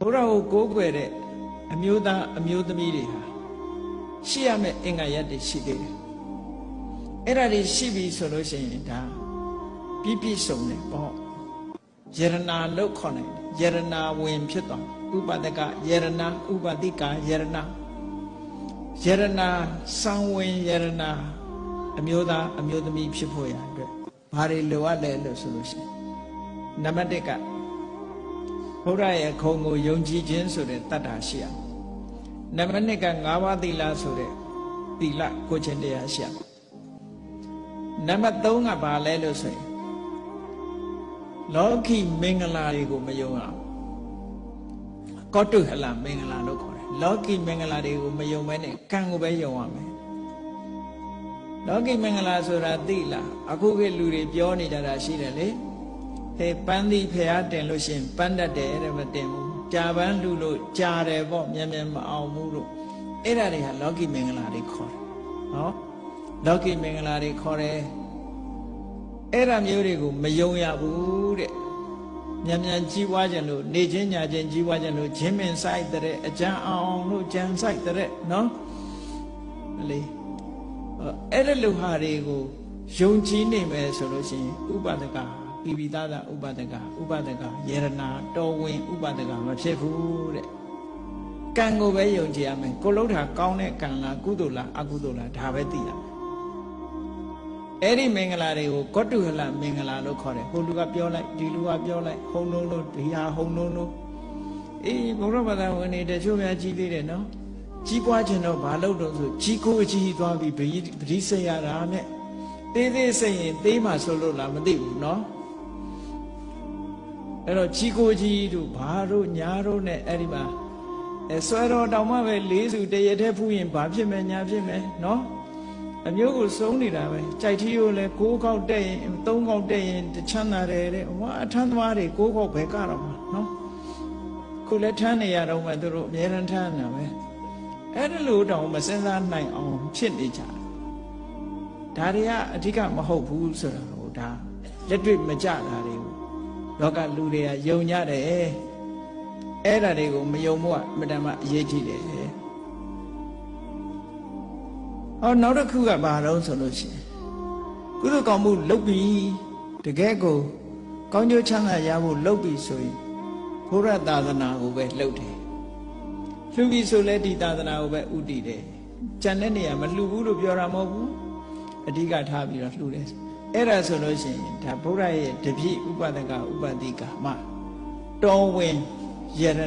ဘုရားကိုကိုးကွယ်တဲ့အမျိုးသားအမျိုးသမီးတွေဟာရှိရမယ့်အင်္ဂါရက်တွေရှိသေးတယ်အဲ့ဒါတွေရှိပြီဆိုလို့ရှိရင်ဒါပြည့်ပြည့်စုံတယ်ပေါ့ယရနာလို့ခေါ်တယ်ယရနာဝင်ဖြစ်သွားဥပဒကယရနာဥပတိကယရနာယရနာစောင်းဝင်ယရနာအမျိုးသားအမျိုးသမီးဖြစ်ဖို့ရအတွက်ဘာတွေလိုအပ်လဲလို့ဆိုလို့ရှိရင်နံပါတ်1က ဘုရားရဲ့ခုံကိုယုံကြည်ခြင်းဆိုတဲ့တတ္တာရှိရမယ်နံပါတ်2က၅ပါးသီလဆိုတဲ့သီလကိုခြင်းတရားရှိရမယ်နံပါတ်3ကဘာလဲလို့ဆိုရင်လောကီမင်္ဂလာတွေကိုမယုံအောင်ကောတုဟလမင်္ဂလာလို့ခေါ်တယ်လောကီမင်္ဂလာတွေကိုမယုံဘဲနဲ့ကံကိုပဲယုံရမယ်လောကီမင်္ဂလာဆိုတာသိလားအခုကလူတွေပြောနေကြတာရှိတယ်လေ ဟေးပန်းသီးဖျားတင်လို့ရှရင်ပန်းတတ်တယ်တဲ့မတင်ဘူးကြာပန်းလူလို့ကြာတယ်ပေါ့မြန်မြန်မအောင်ဘူးလို့အဲ့ဒါတွေဟာလောကီမင်္ဂလာတွေခေါ်တယ်နော်လောကီမင်္ဂလာတွေခေါ်တယ်အဲ့ဒါမျိုးတွေကိုမယုံရဘူးတဲ့မြန်မြန်ကြီးပွားခြင်းလို့နေချင်းညာချင်းကြီးပွားခြင်းလို့ဂျင်းမင်ဆိုင်တဲ့အကြံအောင်လို့ကြံဆိုင်တဲ့နော်လေအဲ့ဒါလူဟာတွေကိုယုံကြည်နေမယ်ဆိုလို့ရှိရင်ဥပဒက ပိပိသားသာဥပဒကဥပဒကယေရနာတော်ဝင်ဥပဒကမဖြစ်ဘူးတဲ့ကံကိုပဲယုံကြည်ရမယ်ကိုလုံးထာကောင်းတဲ့ကံလားကုသိုလ်လားအကုသိုလ်လားဒါပဲသိရမယ်အဲ့ဒီမင်္ဂလာတွေကိုကောတုဟလမင်္ဂလာလို့ခေါ်တယ်ဟိုလူကပြောလိုက်ဒီလူကပြောလိုက်ဟုံလုံးလို့ဒီဟာဟုံလုံးလို့အေးဘုရားဘာသာဝင်တွေတချို့များကြီးသေးတယ်နော်ကြီးပွားခြင်းတော့ဘာလို့တော့ဆိုကြီးကိုအကြီးသွားပြီးဗတိပတိစိတ်ရတာနဲ့သေးသေးစိတ်ရင်သေးမှဆိုလို့လားမသိဘူးနော် အဲ့တော့ကြီးကိုကြီးတို့ဘာတို့ညာတို့နဲ့အဲ့ဒီမှာအဲဆွဲတော်တောင်မှပဲလေးစုတရတဲ့ဖူးရင်ဘာဖြစ်မယ်ညာဖြစ်မယ်နော်အမျိုးကိုစုံနေတာပဲကြိုက်ထီးကိုလည်းကိုးခေါက်တက်ရင်သုံးခေါက်တက်ရင်တချမ်းသာတယ်တဲ့ဟောအထမ်းသမားတွေကိုးခေါက်ပဲကတော့မှာနော်ခုလည်းထမ်းနေရတော့မှသူတို့အများရန်ထမ်းနေတာပဲအဲ့ဒါလို့တောင်မစင်စားနိုင်အောင်ဖြစ်နေကြတယ်ဒါတွေကအဓိကမဟုတ်ဘူးဆိုတာဟိုဒါလက်တွေ့မကြတာတွေကို လောကလူတွေကယုံကြတယ်အဲ့ဒါတွေကိုမယုံမှုကအမတန်မှအရေးကြီးတယ်ဟောနောက်တစ်ခုကဘာတော့ဆိုလို့ရှိရင်ကုသိုလ်ကောင်းမှုလုပ်ပြီးတကယ်ကိုကောင်းကျိုးချမ်းသာရဖို့လုပ်ပြီးဆိုရင်ဘုရားသာသနာကိုပဲလုပ်တယ်လှူပြီးဆိုလဲဒီသာသနာကိုပဲဥတည်တယ်ကြံတဲ့နေရာမလှူဘူးလို့ပြောတာမဟုတ်ဘူးအဓိကထားပြီးတော့လှူတယ် အဲ့ဒါဆိုလို့ရှိရင်ဒါဘုရားရဲ့တပြည့်ဥပဒကဥပတိကမတော်ဝင်ယရ